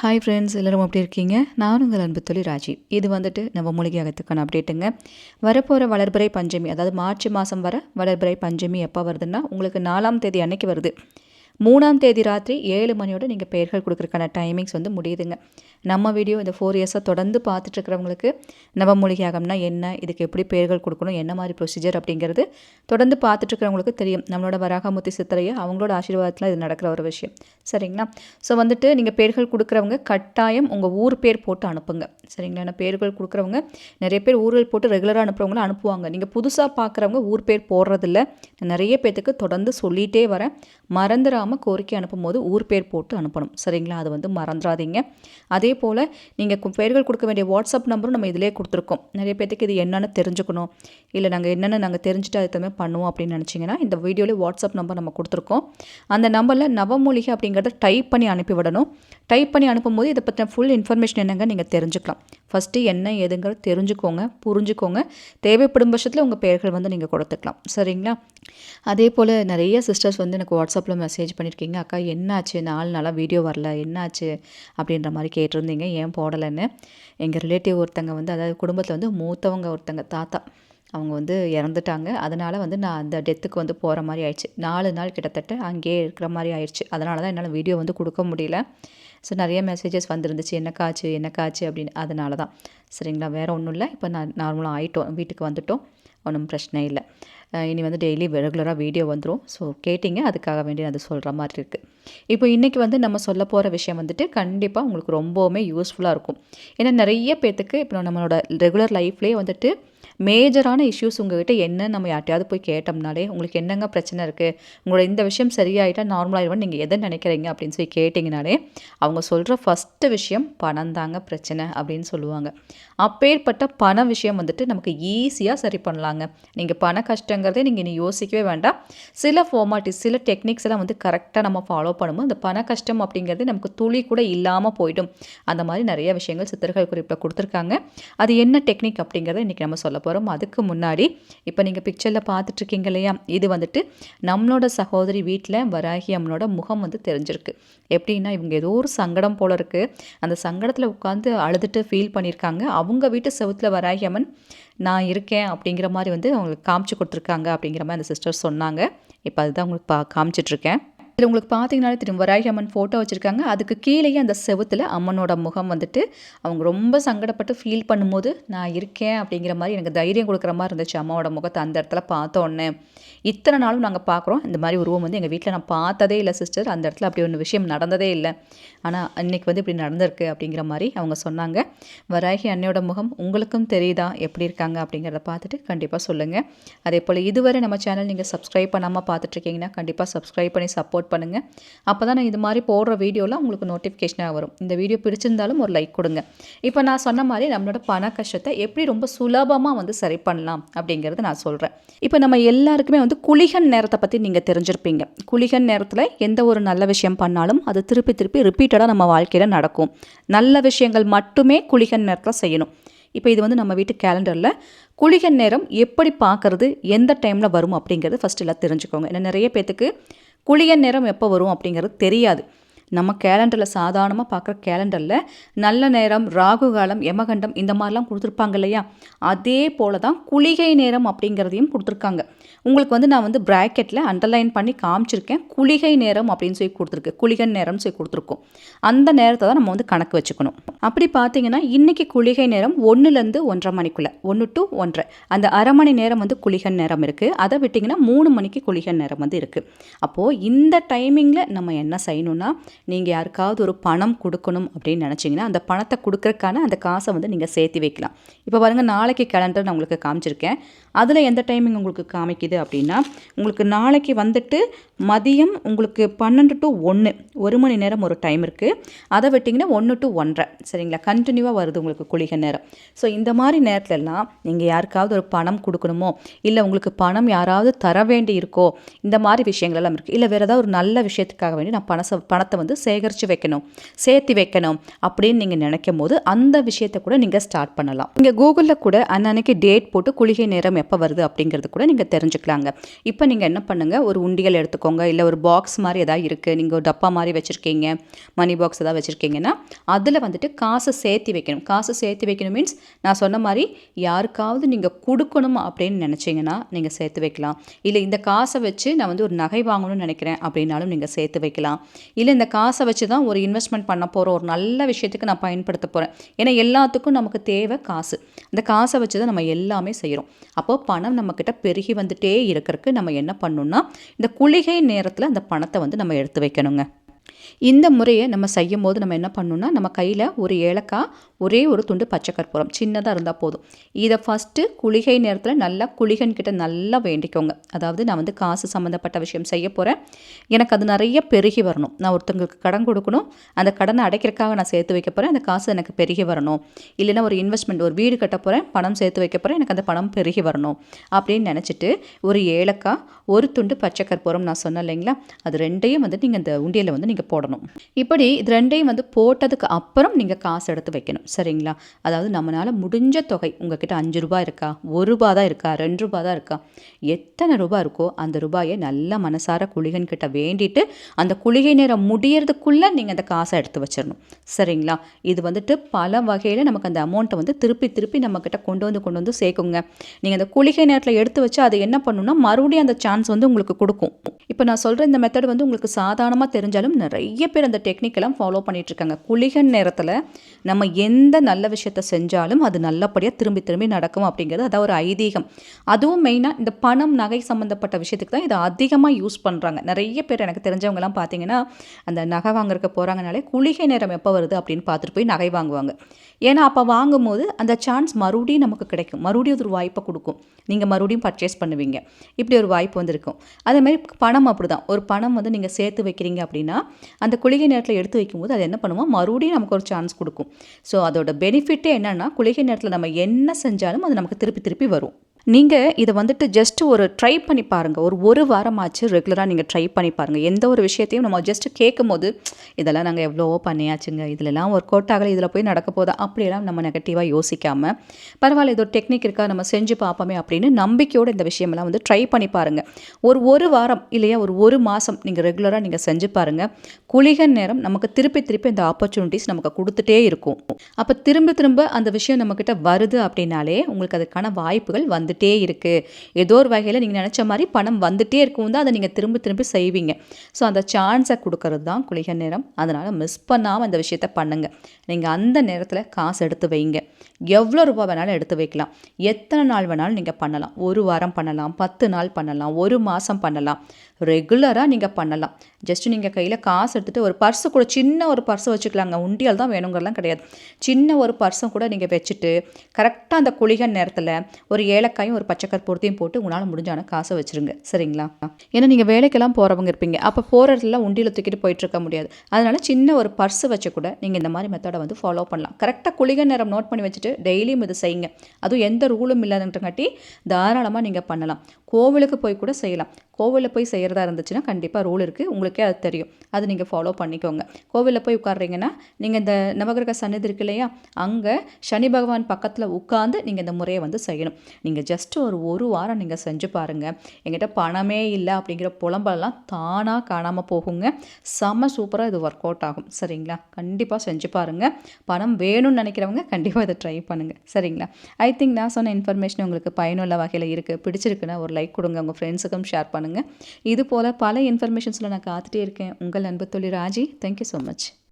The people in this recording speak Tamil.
ஹாய் ஃப்ரெண்ட்ஸ் எல்லோரும் எப்படி இருக்கீங்க? நான் உங்கள் அன்பு தொழில் ராஜி. இது வந்துட்டு நம்ம மூலிகையகத்துக்கான அப்டேட்டுங்க வரப்போகிற வளர்பிறை பஞ்சமி அதாவது மார்ச் மாதம் வர வளர்பிறை பஞ்சமி எப்போ வருதுன்னா உங்களுக்கு நாலாம் தேதி அன்னைக்கு வருது. மூணாம் தேதி ராத்திரி ஏழு மணியோட நீங்கள் பெயர்கள் கொடுக்குறக்கான டைமிங்ஸ் வந்து முடியுதுங்க. நம்ம வீடியோ இந்த ஃபோர் இயர்ஸாக தொடர்ந்து பார்த்துட்ருக்கிறவங்களுக்கு நவமூலிகையாகம்னா என்ன? இதுக்கு எப்படி பெயர்கள் கொடுக்கணும்? என்ன மாதிரி ப்ரொசீஜர் அப்படிங்கிறது தொடர்ந்து பார்த்துட்ருக்கிறவங்களுக்கு தெரியும். நம்மளோட வராகமூர்த்தி சித்தரையை அவங்களோட ஆசீர்வாதத்தில் இது நடக்கிற ஒரு விஷயம். சரிங்களா? ஸோ வந்துட்டு நீங்கள் பேர்கள் கொடுக்குறவங்க கட்டாயம் உங்கள் ஊர் பேர் போட்டு அனுப்புங்க. சரிங்களா? ஏன்னா பேர்கள் கொடுக்குறவங்க நிறைய பேர் ஊர்கள் போட்டு ரெகுலராக அனுப்புகிறவங்களும் அனுப்புவாங்க. நீங்கள் புதுசாக பார்க்குறவங்க ஊர் பேர் போடுறதில்ல. நிறைய பேர்த்துக்கு தொடர்ந்து சொல்லிகிட்டே வரேன். மறந்துடாமல் கோரிக்கை அனுப்பும் போது ஊர் பேர் போட்டு அனுப்பணும். சரிங்களா? அது வந்து மறந்துடாதீங்க அதே அதே போல் நீங்கள் பெயர்கள் கொடுக்க வேண்டிய வாட்ஸ்அப் நம்பரும் நம்ம இதிலே கொடுத்துருக்கோம். நிறைய பேர்த்துக்கு இது என்னென்னு தெரிஞ்சுக்கணும். இல்லை நாங்கள் என்னென்னு நாங்கள் தெரிஞ்சுட்டு அது தவிர பண்ணுவோம் அப்படின்னு நினச்சிங்கன்னா இந்த வீடியோவில் வாட்ஸ்அப் நம்பர் நம்ம கொடுத்துருக்கோம். அந்த நம்பரில் நவமூலிகை அப்படிங்கிறத டைப் பண்ணி அனுப்பிவிடணும் டைப் பண்ணி அனுப்பும்போது இதை பற்றின ஃபுல் இன்ஃபர்மேஷன் என்னங்க நீங்கள் தெரிஞ்சுக்கலாம். ஃபஸ்ட்டு என்ன ஏதுங்கிறது தெரிஞ்சுக்கோங்க புரிஞ்சுக்கோங்க. தேவைப்படும் பட்சத்தில் உங்கள் பெயர்கள் வந்து நீங்கள் கொடுத்துக்கலாம். சரிங்களா? அதே போல் நிறைய சிஸ்டர்ஸ் வந்து எனக்கு வாட்ஸ்அப்பில் மெசேஜ் பண்ணியிருக்கீங்க அக்கா என்னாச்சு? நாலு நாளாக வீடியோ வரல. என்னாச்சு? அப்படின்ற மாதிரி கேட்டிருந்தீங்க. ஏன் போடலைன்னு? எங்கள் ரிலேட்டிவ் ஒருத்தங்க வந்து அதாவது குடும்பத்தில் வந்து மூத்தவங்க ஒருத்தங்க தாத்தா. அவங்க வந்து இறந்துட்டாங்க. அதனால் வந்து நான் அந்த டெத்துக்கு வந்து போகிற மாதிரி ஆயிடுச்சு. நாலு நாள் கிட்டத்தட்ட அங்கேயே இருக்கிற மாதிரி ஆயிடுச்சு. அதனால தான் என்னால் வீடியோ வந்து கொடுக்க முடியல. ஸோ நிறைய மெசேஜஸ் வந்துருந்துச்சு. என்னக்காச்சு? என்னக்காச்சு? அப்படின்னு. அதனால தான். சரிங்களா? வேறு ஒன்றும் இல்லை. இப்போ நான் நார்மலாக ஆகிட்டோம் வீட்டுக்கு வந்துட்டோம். ஒன்றும் பிரச்சனை இல்லை. இனி வந்து டெய்லி ரெகுலராக வீடியோ வந்துடும் ஸோ கேட்டிங்க. அதுக்காக வேண்டி அது சொல்கிற மாதிரி இருக்குது இப்போ இன்றைக்கி வந்து நம்ம சொல்ல போகிற விஷயம் வந்துட்டு கண்டிப்பாக உங்களுக்கு ரொம்பவுமே யூஸ்ஃபுல்லாக இருக்கும். ஏன்னா நிறைய பேர்த்துக்கு இப்போ நம்மளோட ரெகுலர் லைஃப்லேயே வந்துட்டு மேஜரான இஷ்யூஸ் உங்ககிட்ட என்ன நம்ம யார்ட்டையாவது போய் கேட்டோம்னாலே உங்களுக்கு என்னங்க பிரச்சனை இருக்குது உங்களோட இந்த விஷயம் சரியாயிட்டா நார்மலாகிடுவோம் நீங்கள் எதை நினைக்கிறீங்க? அப்படின்னு சொல்லி கேட்டிங்கனாலே அவங்க சொல்கிற ஃபஸ்ட்டு விஷயம் பணம் தாங்க பிரச்சனை அப்படின்னு சொல்லுவாங்க. அப்பேற்பட்ட பண விஷயம் வந்துட்டு நமக்கு ஈஸியாக சரி பண்ணலாங்க. நீங்கள் பண கஷ்டங்கிறதே நீங்கள் இனி யோசிக்கவே வேண்டாம். சில ஃபார்மாட்டிஸ் சில டெக்னிக்ஸ் எல்லாம் வந்து கரெக்டாக நம்ம ஃபாலோ பண்ணும்போது அந்த பண கஷ்டம் அப்படிங்கிறது நமக்கு துளி கூட இல்லாமல் போயிடும். அந்த மாதிரி நிறைய விஷயங்கள் சித்தர்கள் குறிப்பில் கொடுத்துருக்காங்க. அது என்ன டெக்னிக் அப்படிங்கிறத இன்றைக்கி நம்ம சொல்ல போகிறோம் அதுக்கு முன்னாடி இப்போ நீங்கள் பிக்சரில் பார்த்துட்ருக்கீங்க இல்லையா? இது வந்துட்டு நம்மளோட சகோதரி வீட்டில் வராகி அம்மனோட முகம் வந்து தெரிஞ்சிருக்கு. எப்படின்னா இவங்க ஏதோ ஒரு சங்கடம் போல் இருக்குது அந்த சங்கடத்தில் உட்காந்து அழுதுட்டு ஃபீல் பண்ணியிருக்காங்க. அவங்க வீட்டு செவத்தில் வராகி அம்மன் நான் இருக்கேன் அப்படிங்கிற மாதிரி வந்து அவங்களுக்கு காமிச்சு கொடுத்துருக்காங்க அப்படிங்கிற மாதிரி அந்த சிஸ்டர் சொன்னாங்க. இப்போ அதுதான் உங்களுக்கு பா காமிச்சிட்ருக்கேன் இதில் உங்களுக்கு பார்த்தீங்கன்னாலே திரும்ப வராகி அம்மன் ஃபோட்டோ வச்சுருக்காங்க. அதுக்கு கீழேயே அந்த செவத்தில் அம்மனோட முகம் வந்துட்டு அவங்க ரொம்ப சங்கடப்பட்டு ஃபீல் பண்ணும்போது நான் இருக்கேன் அப்படிங்கிற மாதிரி எனக்கு தைரியம் கொடுக்குற மாதிரி இருந்துச்சு அம்மாவோட முகத்தை அந்த இடத்துல பார்த்தோன்னே இத்தனை நாளும் நாங்கள் பார்க்குறோம். இந்த மாதிரி உருவம் வந்து எங்கள் வீட்டில் நான் பார்த்ததே இல்லை சிஸ்டர் அந்த இடத்துல அப்படி ஒன்று விஷயம் நடந்ததே இல்லை. ஆனால் அன்றைக்கி வந்து இப்படி நடந்திருக்கு அப்படிங்கிற மாதிரி அவங்க சொன்னாங்க. வராகி அன்னையோட முகம் உங்களுக்கும் தெரியுதா? எப்படி இருக்காங்க? அப்படிங்கிறத பார்த்துட்டு கண்டிப்பாக சொல்லுங்கள் அதே போல் இதுவரை நம்ம சேனல் நீங்கள் சப்ஸ்கிரைப் பண்ணாமல் பார்த்துட்ருக்கீங்கன்னா கண்டிப்பாக சப்ஸ்கிரைப் பண்ணி சப்போர்ட் பண்ணுங்கள் அப்போ தான் நான் இது மாதிரி போடுற வீடியோலாம் உங்களுக்கு நோட்டிஃபிகேஷனாக வரும். இந்த வீடியோ பிடிச்சிருந்தாலும் ஒரு லைக் கொடுங்க. இப்போ நான் சொன்ன மாதிரி நம்மளோட பண கஷ்டத்தை எப்படி ரொம்ப சுலபமாக வந்து சரி பண்ணலாம் அப்படிங்கிறத நான் சொல்கிறேன் இப்போ நம்ம எல்லாருக்குமே வந்து குளிகன் நேரத்தை பற்றி நீங்கள் தெரிஞ்சிருப்பீங்க. குளிகன் நேரத்தில் எந்த ஒரு நல்ல விஷயம் பண்ணாலும் அது திருப்பி திருப்பி ரிப்பீட்டடாக நம்ம வாழ்க்கையில் நடக்கும். நல்ல விஷயங்கள் மட்டுமே குளிகன் நேரத்தில் செய்யணும். இப்போ இது வந்து நம்ம வீட்டு கேலண்டரில் குளிகன் நேரம் எப்படி பார்க்குறது எந்த டைமில் வரும் அப்படிங்கிறது ஃபஸ்ட்டு எல்லாம் தெரிஞ்சுக்கோங்க. ஏன்னா நிறைய பேர்த்துக்கு குளிய நேரம் எப்போ வரும் அப்படிங்கிறது தெரியாது. நம்ம கேலண்டரில் சாதாரணமாக பார்க்குற கேலண்டரில் நல்ல நேரம் ராகு காலம் யமகண்டம் இந்த மாதிரிலாம் கொடுத்துருப்பாங்க இல்லையா? அதே போல் தான் குளிகை நேரம் அப்படிங்கிறதையும் கொடுத்துருக்காங்க. உங்களுக்கு வந்து நான் வந்து ப்ராக்கெட்டில் அண்டர்லைன் பண்ணி காமிச்சிருக்கேன். குளிகை நேரம் அப்படின்னு சொல்லி கொடுத்துருக்கு. குளிகை நேரம்னு சொல்லி கொடுத்துருக்கோம். அந்த நேரத்தை தான் நம்ம வந்து கணக்கு வச்சுக்கணும். அப்படி பார்த்தீங்கன்னா இன்றைக்கி குளிகை நேரம் ஒன்றுலேருந்து ஒன்றரை மணிக்குள்ளே ஒன்று டு ஒன்றரை. அந்த அரை மணி நேரம் வந்து குளிகன் நேரம் இருக்குது அதை விட்டிங்கன்னா மூணு மணிக்கு குளிகன் நேரம் வந்து இருக்குது அப்போது இந்த டைமிங்கில் நம்ம என்ன செய்யணும்னா நீங்கள் யாருக்காவது ஒரு பணம் கொடுக்கணும் அப்படின்னு நினச்சிங்கன்னா அந்த பணத்தை கொடுக்குறக்கான அந்த காசை வந்து நீங்கள் சேர்த்து வைக்கலாம். இப்போ பாருங்கள் நாளைக்கு கேலண்டர் நான் உங்களுக்கு காமிச்சிருக்கேன். அதில் எந்த டைமிங் உங்களுக்கு காமிக்குது அப்படின்னா உங்களுக்கு நாளைக்கு வந்துட்டு மதியம் உங்களுக்கு பன்னெண்டு டு ஒன்று ஒரு மணி நேரம் ஒரு டைம் இருக்குது அதை விட்டிங்கன்னா ஒன்று டு ஒன்றரை சரிங்களா? கண்டினியூவாக வருது உங்களுக்கு குளிகை நேரம். ஸோ இந்த மாதிரி நேரத்துலலாம் நீங்கள் யாருக்காவது ஒரு பணம் கொடுக்கணுமோ இல்லை உங்களுக்கு பணம் யாராவது தர வேண்டி இருக்கோ இந்த மாதிரி விஷயங்கள் எல்லாம் இருக்குது இல்லை வேறு ஏதாவது ஒரு நல்ல விஷயத்துக்காக வேண்டி நான் பணத்தை பணத்தை வந்து சேகரித்து வைக்கணும் சேர்த்து வைக்கணும் அப்படின்னு நீங்கள் நினைக்கும் போது அந்த விஷயத்தை கூட நீங்கள் ஸ்டார்ட் பண்ணலாம். நீங்கள் கூகுளில் கூட அன்னன்னைக்கு டேட் போட்டு குளிகை நேரம் எப்போ வருது அப்படிங்கிறது கூட நீங்கள் தெரிஞ்சுக்கலாங்க. இப்போ நீங்கள் என்ன பண்ணுங்கள் ஒரு உண்டியல் எடுத்துக்கோங்க இல்லை ஒரு பாக்ஸ் மாதிரி எதாவது இருக்குது நீங்கள் ஒரு டப்பா மாதிரி வச்சுருக்கீங்க மணி பாக்ஸ் எதாவது வச்சுருக்கீங்கன்னா அதில் வந்துட்டு காசை சேர்த்து வைக்கணும். காசு சேர்த்து வைக்கணும் மீன்ஸ் நான் சொன்ன மாதிரி யாருக்காவது நீங்கள் கொடுக்கணும் அப்படின்னு நினச்சிங்கன்னா நீங்கள் சேர்த்து வைக்கலாம். இல்லை இந்த காசை வச்சு நான் வந்து ஒரு நகை வாங்கணும்னு நினைக்கிறேன் அப்படின்னாலும் நீங்கள் சேர்த்து வைக்கலாம். இல்லை இந்த காசை வச்சு தான் ஒரு இன்வெஸ்ட்மெண்ட் பண்ண போகிறோம் ஒரு நல்ல விஷயத்துக்கு நான் பயன்படுத்த போகிறேன் ஏன்னா எல்லாத்துக்கும் நமக்கு தேவை காசு. அந்த காசை வச்சு தான் நம்ம எல்லாமே செய்கிறோம் அப்போது பணம் நம்மக்கிட்ட பெருகி வந்துட்டே இருக்கிறதுக்கு நம்ம என்ன பண்ணணும்னா இந்த குளிகை நேரத்தில் அந்த பணத்தை வந்து நம்ம எடுத்து வைக்கணுங்க. இந்த முறையை நம்ம செய்யும் போது நம்ம என்ன பண்ணணும்னா நம்ம கையில் ஒரு ஏலக்காய் ஒரே ஒரு துண்டு பச்சை கற்பூரம் சின்னதாக இருந்தால் போதும். இதை ஃபஸ்ட்டு குளிகை நேரத்தில் நல்லா குளிகன்கிட்ட நல்லா வேண்டிக்கோங்க. அதாவது நான் வந்து காசு சம்மந்தப்பட்ட விஷயம் செய்ய போகிறேன் எனக்கு அது நிறைய பெருகி வரணும். நான் ஒருத்தங்களுக்கு கடன் கொடுக்கணும். அந்த கடனை அடைக்கிறதுக்காக நான் சேர்த்து வைக்க போகிறேன் அந்த காசு எனக்கு பெருகி வரணும். இல்லைன்னா ஒரு இன்வெஸ்ட்மெண்ட் ஒரு வீடு கட்ட போகிறேன் பணம் சேர்த்து வைக்க போகிறேன் எனக்கு அந்த பணம் பெருகி வரணும். அப்படின்னு நினச்சிட்டு ஒரு ஏலக்காய் ஒரு துண்டு பச்சை கற்பூரம் நான் சொன்னேன் இல்லைங்களா? அது ரெண்டையும் வந்து நீங்கள் இந்த உண்டியலில் வந்து நீங்கள் போடணும். இப்படி இது ரெண்டையும் வந்து போட்டதுக்கு அப்புறம் நீங்கள் காசு எடுத்து வைக்கணும். சரிங்களா? அதாவது நம்மளால் முடிஞ்ச தொகை உங்ககிட்ட அஞ்சு ரூபாய் இருக்கா? ஒரு ரூபா தான் இருக்கா? ரெண்டு ரூபா தான் இருக்கா? எத்தனை ரூபாய் இருக்கோ அந்த ரூபாயை நல்லா மனசார குளிகன் கிட்ட வேண்டிட்டு அந்த குளிகை நேரம் முடியறதுக்குள்ளே நீங்கள் அந்த காசை எடுத்து வச்சிடணும் சரிங்களா? இது வந்துட்டு பல வகையில் நமக்கு அந்த அமௌண்ட்டை வந்து திருப்பி திருப்பி நம்மக்கிட்ட கொண்டு வந்து கொண்டு வந்து சேர்க்குங்க. நீங்கள் அந்த குளிகை நேரத்தில் எடுத்து வச்சு அதை என்ன பண்ணணும்னா மறுபடியும் அந்த சான்ஸ் வந்து உங்களுக்கு கொடுக்கும். இப்போ நான் சொல்கிற இந்த மெத்தட் வந்து உங்களுக்கு சாதாரணமாக தெரிஞ்சாலும் நிறைய நிறைய பேர் அந்த டெக்னிக்கெல்லாம் ஃபாலோ பண்ணிகிட்ருக்காங்க குளிகன் நேரத்தில் நம்ம எந்த நல்ல விஷயத்த செஞ்சாலும் அது நல்லபடியாக திரும்பி திரும்பி நடக்கும் அப்படிங்கிறது அதான் ஒரு ஐதீகம். அதுவும் மெயினாக இந்த பணம் நகை சம்மந்தப்பட்ட விஷயத்துக்கு தான் இதை அதிகமாக யூஸ் பண்ணுறாங்க நிறைய பேர் எனக்கு தெரிஞ்சவங்கலாம் பார்த்தீங்கன்னா அந்த நகை வாங்குறதுக்கு போகிறாங்கனாலே குளிகை நேரம் எப்போ வருது அப்படின்னு பார்த்துட்டு போய் நகை வாங்குவாங்க. ஏன்னா அப்போ வாங்கும்போது அந்த சான்ஸ் மறுபடியும் நமக்கு கிடைக்கும். மறுபடியும் ஒரு வாய்ப்பை கொடுக்கும். நீங்கள் மறுபடியும் பர்ச்சேஸ் பண்ணுவீங்க. இப்படி ஒரு வாய்ப்பு வந்திருக்கும். அதேமாதிரி பணம் அப்படி தான் ஒரு பணம் வந்து நீங்கள் சேர்த்து வைக்கிறீங்க அப்படின்னா அந்த குளிகை நேரத்தில் எடுத்து வைக்கும்போது அது என்ன பண்ணுவோம்? மறுபடியும் நமக்கு ஒரு சான்ஸ் கொடுக்கும். ஸோ அதோட பெனிஃபிட்டே என்னென்னா குளிகை நேரத்தில் நம்ம என்ன செஞ்சாலும் அது நமக்கு திருப்பி திருப்பி வரும். நீங்கள் இதை வந்துட்டு ஜஸ்ட் ஒரு ட்ரை பண்ணி பாருங்கள் ஒரு ஒரு வாரமாச்சு ரெகுலராக நீங்கள் ட்ரை பண்ணி பாருங்கள் எந்த ஒரு விஷயத்தையும் நம்ம ஜஸ்ட் கேட்கும் போது இதெல்லாம் நாங்கள் எவ்வளோவோ பண்ணியாச்சுங்க. இதிலெல்லாம் ஒர்க் அவுட் ஆகலை. இதில் போய் நடக்க போதா அப்படியெல்லாம் நம்ம நெகட்டிவாக யோசிக்காமல் பரவாயில்ல இது ஒரு டெக்னிக் இருக்கா? நம்ம செஞ்சு பார்ப்போமே அப்படின்னு நம்பிக்கையோடு இந்த விஷயமெல்லாம் வந்து ட்ரை பண்ணி பாருங்கள் ஒரு ஒரு வாரம் இல்லையா ஒரு ஒரு மாதம் நீங்கள் ரெகுலராக நீங்கள் செஞ்சு பாருங்கள் குளிக நேரம் நமக்கு திருப்பி திருப்பி இந்த ஆப்பர்ச்சுனிட்டிஸ் நமக்கு கொடுத்துட்டே இருக்கும். அப்போ திரும்ப திரும்ப அந்த விஷயம் நம்மக்கிட்ட வருது அப்படின்னாலே உங்களுக்கு அதுக்கான வாய்ப்புகள் வந்துட்டு இருக்குது ஏதோ ஒரு வகையில் நீங்கள் நினச்ச மாதிரி பணம் வந்துட்டே இருக்கும் தான் அதை நீங்கள் திரும்ப திரும்ப செய்வீங்க. ஸோ அந்த சான்ஸை கொடுக்கறது தான் குளிகை நேரம். அதனால் மிஸ் பண்ணாமல் அந்த விஷயத்த பண்ணுங்கள் நீங்கள் அந்த நேரத்தில் காசு எடுத்து வைங்க. எவ்வளோ ரூபாய் வேணாலும் எடுத்து வைக்கலாம். எத்தனை நாள் வேணாலும் நீங்கள் பண்ணலாம். ஒரு வாரம் பண்ணலாம். பத்து நாள் பண்ணலாம். ஒரு மாதம் பண்ணலாம். ரெகுலராக நீங்கள் பண்ணலாம். ஜஸ்ட் நீங்கள் கையில் காசு எடுத்துகிட்டு ஒரு பர்ஸு கூட சின்ன ஒரு பர்ஸை வச்சுக்கலாங்க. உண்டியல் தான் வேணுங்கிறலாம் கிடையாது. சின்ன ஒரு பர்ஸும் கூட நீங்கள் வச்சுட்டு கரெக்டாக அந்த குளிகை நேரத்தில் ஒரு ஏலக்காய் ஏலக்காயும் ஒரு பச்சை கற்பூரத்தையும் போட்டு உங்களால் முடிஞ்சான காசை வச்சுருங்க. சரிங்களா? ஏன்னா நீங்கள் வேலைக்கெல்லாம் போகிறவங்க இருப்பீங்க. அப்போ போகிற இடத்துல உண்டியில் தூக்கிட்டு போயிட்டு இருக்க முடியாது. அதனால் சின்ன ஒரு பர்ஸ் வச்சு கூட நீங்கள் இந்த மாதிரி மெத்தடை வந்து ஃபாலோ பண்ணலாம். கரெக்டாக குளிக நேரம் நோட் பண்ணி வச்சுட்டு டெய்லியும் இது செய்யுங்க. அதுவும் எந்த ரூலும் இல்லாதங்காட்டி தாராளமாக நீங்கள் பண்ணலாம். கோவிலுக்கு போய் கூட செய்யலாம். கோவிலில் போய் செய்கிறதா இருந்துச்சுன்னா கண்டிப்பாக ரூல் இருக்குது உங்களுக்கே அது தெரியும். அது நீங்கள் ஃபாலோ பண்ணிக்கோங்க. கோவிலில் போய் உட்காடுறீங்கன்னா நீங்கள் இந்த நவகிரக சன்னதி இருக்கு இல்லையா? அங்கே சனி பகவான் பக்கத்தில் உட்காந்து நீங்கள் இந்த முறையை வந்து செய்யணும். நீங்கள் ஜஸ்ட் ஒரு ஒரு வாரம் நீங்கள் செஞ்சு பாருங்கள் எங்கிட்ட பணமே இல்லை அப்படிங்கிற புலம்பெல்லாம் தானாக காணாமல் போகுங்க. செம்ம சூப்பராக இது ஒர்க் அவுட் ஆகும். சரிங்களா? கண்டிப்பாக செஞ்சு பாருங்கள் பணம் வேணும்னு நினைக்கிறவங்க கண்டிப்பாக இதை ட்ரை பண்ணுங்கள் சரிங்களா? ஐ திங்க் நான் சொன்ன இன்ஃபர்மேஷன் உங்களுக்கு பயனுள்ள வகையில் இருக்குது பிடிச்சிருக்குன்னா ஒரு லைக் கொடுங்க. உங்கள் ஃப்ரெண்ட்ஸுக்கும் ஷேர் பண்ணுங்கள் இது போல் பல இன்ஃபர்மேஷன்ஸில் நான் காத்துட்டே இருக்கேன். உங்கள் அன்பு தொழில் ராஜி. Thank you so much